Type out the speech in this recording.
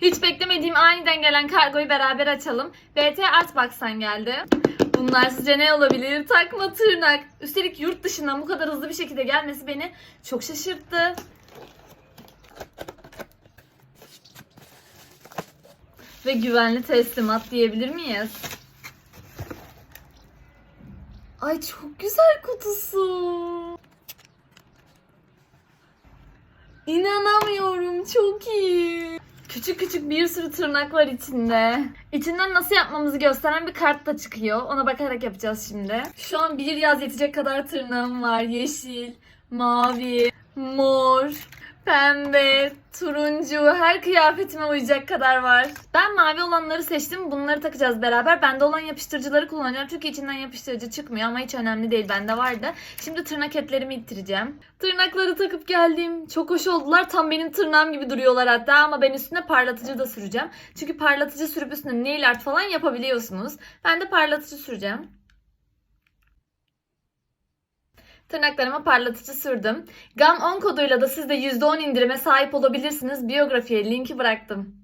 Hiç beklemediğim aniden gelen kargoyu beraber açalım. BT Artbox'tan geldi. Bunlar sizce ne olabilir? Takma tırnak. Üstelik yurt dışından bu kadar hızlı bir şekilde gelmesi beni çok şaşırttı. Ve güvenli teslimat diyebilir miyiz? Ay çok güzel kutusu. İnanamıyorum çok iyi. Küçük küçük bir sürü tırnak var içinde. İçinden nasıl yapmamızı gösteren bir kart da çıkıyor. Ona bakarak yapacağız şimdi. Şu an bir yaz yetecek kadar tırnağım var. Yeşil, mavi, mor, pembe, turuncu her kıyafetime uyacak kadar var. Ben mavi olanları seçtim. Bunları takacağız beraber. Bende olan yapıştırıcıları kullanacağım. Çünkü içinden yapıştırıcı çıkmıyor ama hiç önemli değil. Bende vardı. Şimdi tırnak etlerimi ittireceğim. Tırnakları takıp geldim. Çok hoş oldular. Tam benim tırnağım gibi duruyorlar hatta ama ben üstüne parlatıcı da süreceğim. Çünkü parlatıcı sürüp üstüne nail art falan yapabiliyorsunuz. Ben de parlatıcı süreceğim. Tırnaklarıma parlatıcı sürdüm. GAM 10 koduyla da siz de %10 indirime sahip olabilirsiniz. Biyografiye linki bıraktım.